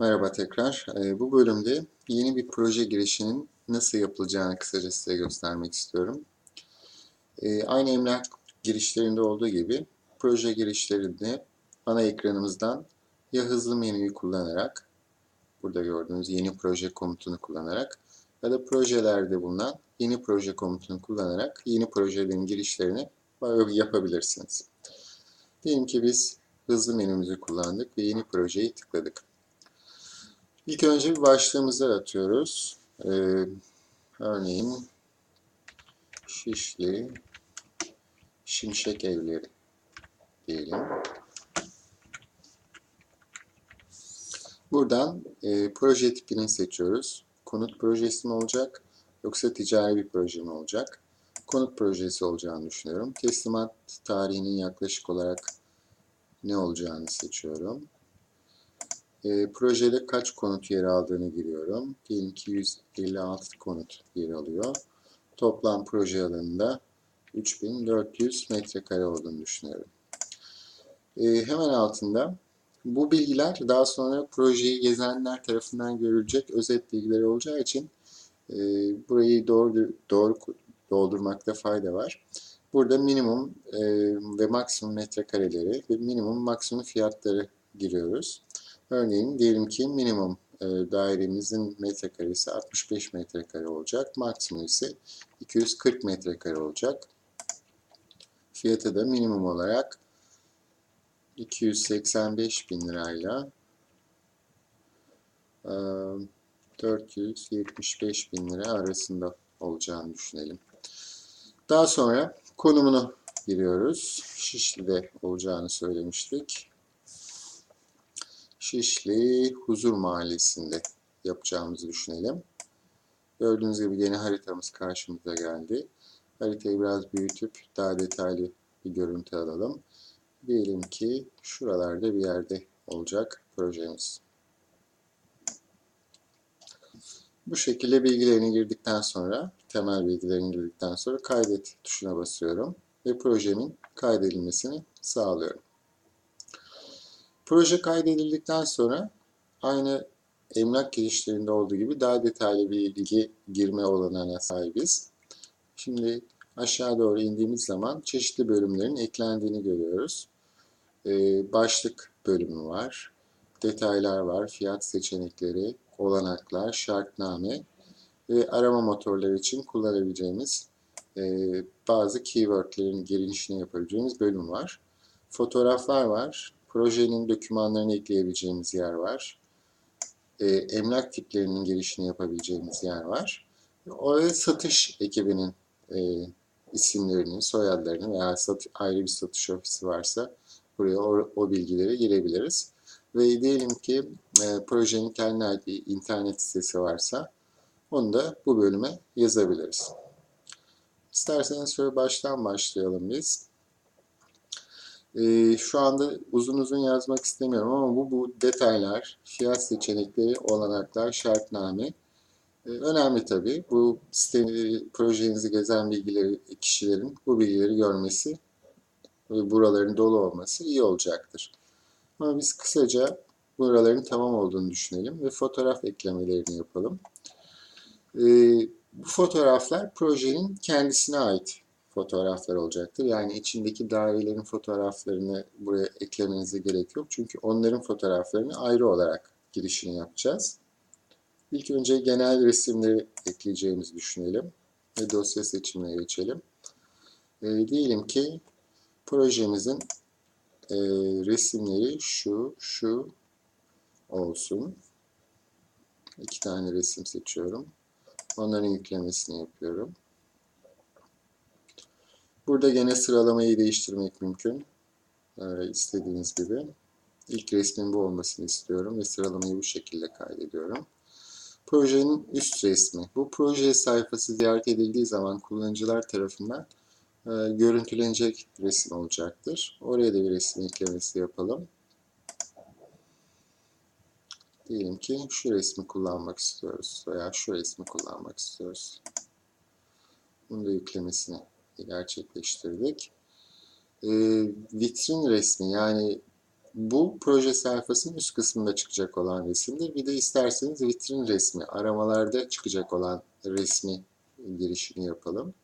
Merhaba tekrar. Ee, Bu bölümde yeni bir proje girişinin nasıl yapılacağını kısaca size göstermek istiyorum. Ee, Aynı emlak girişlerinde olduğu gibi proje girişlerinde ana ekranımızdan ya hızlı menüyü kullanarak, burada gördüğünüz yeni proje komutunu kullanarak ya da projelerde bulunan yeni proje komutunu kullanarak yeni projelerin girişlerini yapabilirsiniz. Diyelim ki biz hızlı menümüzü kullandık ve yeni projeyi tıkladık. İlk önce bir başlığımızı atıyoruz. Ee, örneğin Şişli Şimşek Evleri diyelim. Buradan e, proje tipini seçiyoruz. Konut projesi mi olacak yoksa ticari bir proje mi olacak? Konut projesi olacağını düşünüyorum. Teslimat tarihinin yaklaşık olarak ne olacağını seçiyorum. E, projede kaç konut yer aldığını giriyorum. Diyelim ki 156 konut yer alıyor. Toplam proje alanında 3400 metrekare olduğunu düşünüyorum. E, hemen altında bu bilgiler daha sonra projeyi gezenler tarafından görülecek özet bilgileri olacağı için e, burayı doğru, doğru doldurmakta fayda var. Burada minimum e, ve maksimum metrekareleri ve minimum maksimum fiyatları giriyoruz. Örneğin diyelim ki minimum e, dairemizin metrekaresi 65 metrekare olacak. Maksimum ise 240 metrekare olacak. Fiyatı da minimum olarak 285 bin lirayla e, 475 bin lira arasında olacağını düşünelim. Daha sonra konumunu giriyoruz. Şişli'de olacağını söylemiştik. Şişli Huzur Mahallesi'nde yapacağımızı düşünelim. Gördüğünüz gibi yeni haritamız karşımıza geldi. Haritayı biraz büyütüp daha detaylı bir görüntü alalım. Diyelim ki şuralarda bir yerde olacak projemiz. Bu şekilde bilgilerini girdikten sonra, temel bilgilerini girdikten sonra kaydet tuşuna basıyorum ve projemin kaydedilmesini sağlıyorum. Proje kaydedildikten sonra aynı emlak girişlerinde olduğu gibi daha detaylı bir bilgi girme olanağına sahibiz. Şimdi aşağı doğru indiğimiz zaman çeşitli bölümlerin eklendiğini görüyoruz. Ee, başlık bölümü var, detaylar var, fiyat seçenekleri, olanaklar, şartname ve arama motorları için kullanabileceğimiz e, bazı keywordlerin girişini yapabileceğimiz bölüm var. Fotoğraflar var, projenin dokümanlarını ekleyebileceğimiz yer var. E, emlak tiplerinin girişini yapabileceğimiz yer var. Orada satış ekibinin e, isimlerini, soyadlarını veya sat, ayrı bir satış ofisi varsa buraya o, o bilgileri girebiliriz. Ve diyelim ki e, projenin kendine ait bir internet sitesi varsa onu da bu bölüme yazabiliriz. İsterseniz şöyle baştan başlayalım biz. Ee, şu anda uzun uzun yazmak istemiyorum ama bu, bu detaylar, fiyat seçenekleri, olanaklar, şartname ee, önemli tabii. Bu site, projenizi gezen bilgileri, kişilerin bu bilgileri görmesi ve buraların dolu olması iyi olacaktır. Ama biz kısaca buraların tamam olduğunu düşünelim ve fotoğraf eklemelerini yapalım. Ee, bu fotoğraflar projenin kendisine ait fotoğraflar olacaktır. Yani içindeki dairelerin fotoğraflarını buraya eklemenize gerek yok. Çünkü onların fotoğraflarını ayrı olarak girişini yapacağız. İlk önce genel resimleri ekleyeceğimizi düşünelim ve dosya seçimine geçelim. E, diyelim ki projemizin e, resimleri şu, şu olsun. İki tane resim seçiyorum. Onların yüklemesini yapıyorum. Burada gene sıralamayı değiştirmek mümkün. Ee, istediğiniz gibi. İlk resmin bu olmasını istiyorum ve sıralamayı bu şekilde kaydediyorum. Projenin üst resmi. Bu proje sayfası ziyaret edildiği zaman kullanıcılar tarafından e, görüntülenecek resim olacaktır. Oraya da bir resim eklemesi yapalım. Diyelim ki şu resmi kullanmak istiyoruz veya şu resmi kullanmak istiyoruz. Bunu da yüklemesini gerçekleştirdik. E, vitrin resmi yani Bu proje sayfasının üst kısmında çıkacak olan resimdir. Bir de isterseniz vitrin resmi, aramalarda çıkacak olan resmi girişini yapalım.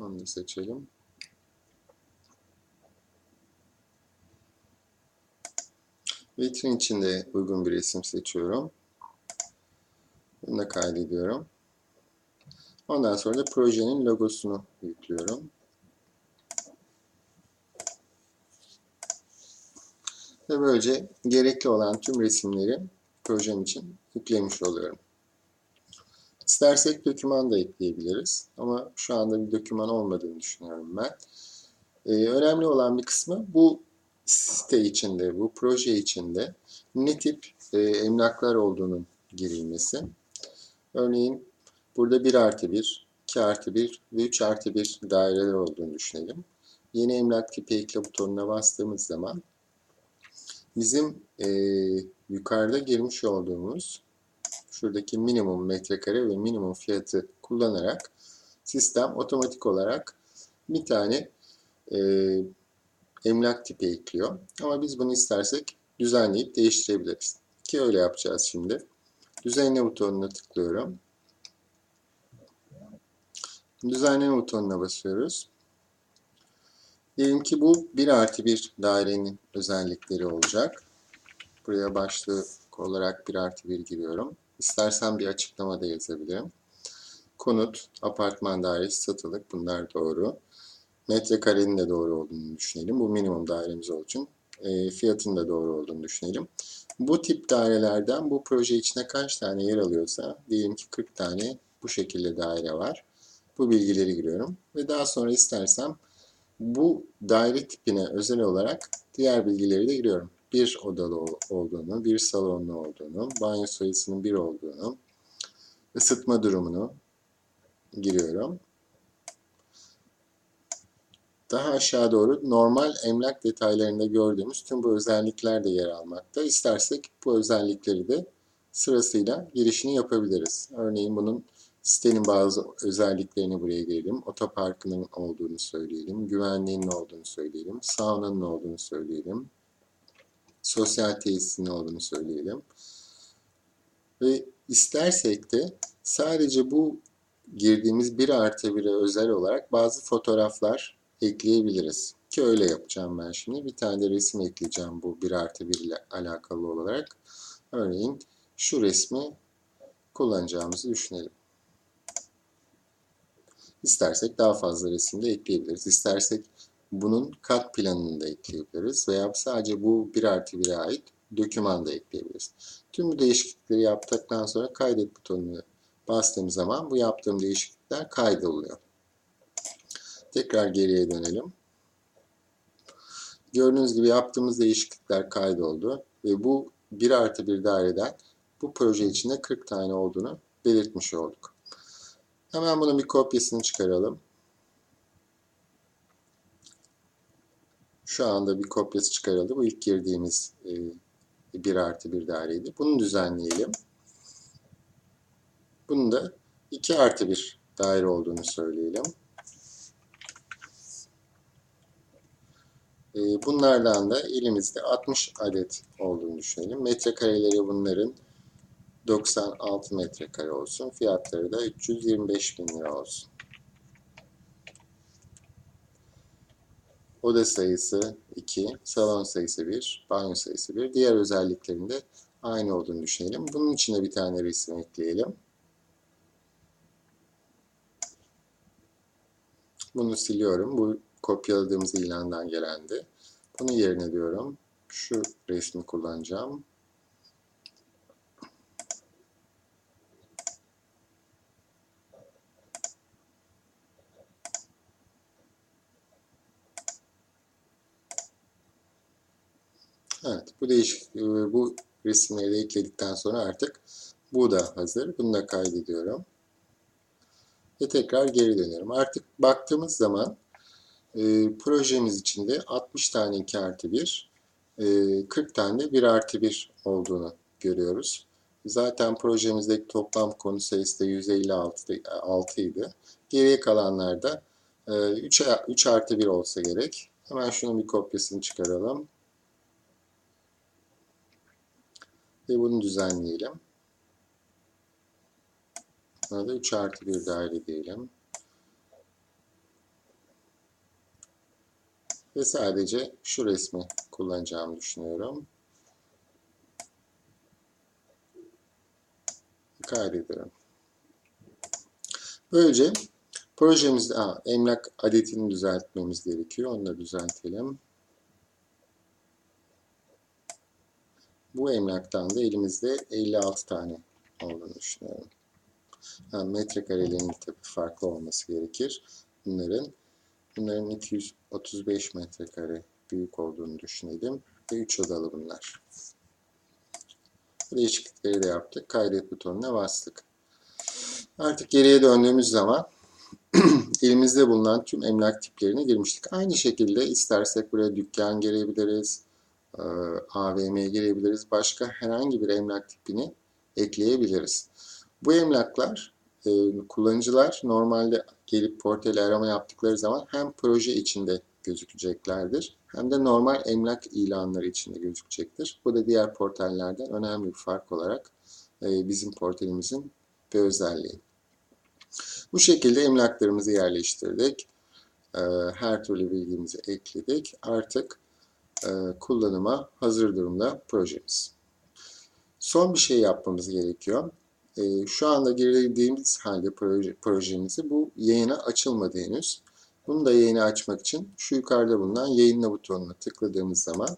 Onu da seçelim. Vitrin içinde uygun bir resim seçiyorum. Bunu da kaydediyorum. Ondan sonra da projenin logosunu yüklüyorum. Ve böylece gerekli olan tüm resimleri projem için yüklemiş oluyorum. İstersek doküman da ekleyebiliriz. Ama şu anda bir doküman olmadığını düşünüyorum ben. Ee, önemli olan bir kısmı bu site içinde, bu proje içinde ne tip e, emlaklar olduğunun girilmesi. Örneğin burada 1 artı 1, 2 artı 1 ve 3 artı 1 daireler olduğunu düşünelim. Yeni emlak tipi ekle butonuna bastığımız zaman bizim e, yukarıda girmiş olduğumuz şuradaki minimum metrekare ve minimum fiyatı kullanarak sistem otomatik olarak bir tane e, emlak tipi ekliyor. Ama biz bunu istersek düzenleyip değiştirebiliriz. Ki öyle yapacağız şimdi. Düzenle butonuna tıklıyorum. Düzenleme butonuna basıyoruz. Diyelim ki bu 1 artı 1 dairenin özellikleri olacak. Buraya başlık olarak 1 artı 1 giriyorum. İstersen bir açıklama da yazabilirim. Konut, apartman dairesi, satılık bunlar doğru. Metrekarenin de doğru olduğunu düşünelim. Bu minimum dairemiz olduğu e, fiyatın da doğru olduğunu düşünelim. Bu tip dairelerden bu proje içine kaç tane yer alıyorsa diyelim ki 40 tane bu şekilde daire var. Bu bilgileri giriyorum ve daha sonra istersem bu daire tipine özel olarak diğer bilgileri de giriyorum. Bir odalı olduğunu, bir salonlu olduğunu, banyo sayısının bir olduğunu, ısıtma durumunu giriyorum. Daha aşağı doğru normal emlak detaylarında gördüğümüz tüm bu özellikler de yer almakta. İstersek bu özellikleri de sırasıyla girişini yapabiliriz. Örneğin bunun sitenin bazı özelliklerini buraya girelim. Otoparkının olduğunu söyleyelim. Güvenliğinin olduğunu söyleyelim. Saunanın olduğunu söyleyelim. Sosyal tesisinin olduğunu söyleyelim. Ve istersek de sadece bu girdiğimiz bir artı 1'e özel olarak bazı fotoğraflar ekleyebiliriz. Ki öyle yapacağım ben şimdi. Bir tane de resim ekleyeceğim bu 1 artı 1 ile alakalı olarak. Örneğin şu resmi kullanacağımızı düşünelim. İstersek daha fazla resim de ekleyebiliriz. İstersek bunun kat planını da ekleyebiliriz. Veya sadece bu 1 artı 1'e ait doküman da ekleyebiliriz. Tüm bu değişiklikleri yaptıktan sonra kaydet butonunu bastığım zaman bu yaptığım değişiklikler kaydoluyor. Tekrar geriye dönelim. Gördüğünüz gibi yaptığımız değişiklikler kaydoldu. Ve bu 1 artı 1 daireden bu proje içinde 40 tane olduğunu belirtmiş olduk. Hemen bunun bir kopyasını çıkaralım. Şu anda bir kopyası çıkarıldı. Bu ilk girdiğimiz 1 artı 1 daireydi. Bunu düzenleyelim. Bunun da 2 artı 1 daire olduğunu söyleyelim. Ee, bunlardan da elimizde 60 adet olduğunu düşünelim. Metrekareleri bunların 96 metrekare olsun. Fiyatları da 325 bin lira olsun. Oda sayısı 2, salon sayısı 1, banyo sayısı 1. Diğer özelliklerinde aynı olduğunu düşünelim. Bunun içine bir tane resim ekleyelim. Bunu siliyorum. Bu kopyaladığımız ilandan gelendi. Bunu yerine diyorum. Şu resmi kullanacağım. Evet, bu değişik e, bu resimleri ekledikten sonra artık bu da hazır. Bunu da kaydediyorum. Ve tekrar geri dönüyorum. Artık baktığımız zaman e, projemiz içinde 60 tane 2 artı 1, e, 40 tane de 1 artı 1 olduğunu görüyoruz. Zaten projemizdeki toplam konu sayısı da 156 idi. Geriye kalanlar da e, 3, 3 artı 1 olsa gerek. Hemen şunun bir kopyasını çıkaralım. Ve bunu düzenleyelim. Buna da 3 artı 1 daire diyelim. Ve sadece şu resmi kullanacağımı düşünüyorum. Kaydediyorum. Böylece projemizde aa, emlak adetini düzeltmemiz gerekiyor. Da düzeltelim. Bu emlaktan da elimizde 56 tane olduğunu düşünüyorum. Ha, metrekarelerin tabii farklı olması gerekir. Bunların bunların 235 metrekare büyük olduğunu düşünelim. Ve 3 odalı bunlar. Değişiklikleri de yaptık. Kaydet butonuna bastık. Artık geriye döndüğümüz zaman elimizde bulunan tüm emlak tiplerini girmiştik. Aynı şekilde istersek buraya dükkan girebiliriz, e, AVM'ye girebiliriz. Başka herhangi bir emlak tipini ekleyebiliriz. Bu emlaklar e, kullanıcılar normalde gelip portal arama yaptıkları zaman hem proje içinde gözükeceklerdir hem de normal emlak ilanları içinde gözükecektir. Bu da diğer portallerden önemli bir fark olarak e, bizim portalimizin bir özelliği. Bu şekilde emlaklarımızı yerleştirdik. Her türlü bilgimizi ekledik. Artık kullanıma hazır durumda projemiz. Son bir şey yapmamız gerekiyor. E, şu anda girdiğimiz halde proje, projemizi bu yayına açılmadı henüz. Bunu da yayını açmak için şu yukarıda bulunan yayınla butonuna tıkladığımız zaman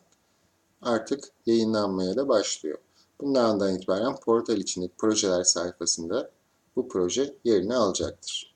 artık yayınlanmaya da başlıyor. Bundan itibaren portal içindeki projeler sayfasında bu proje yerini alacaktır.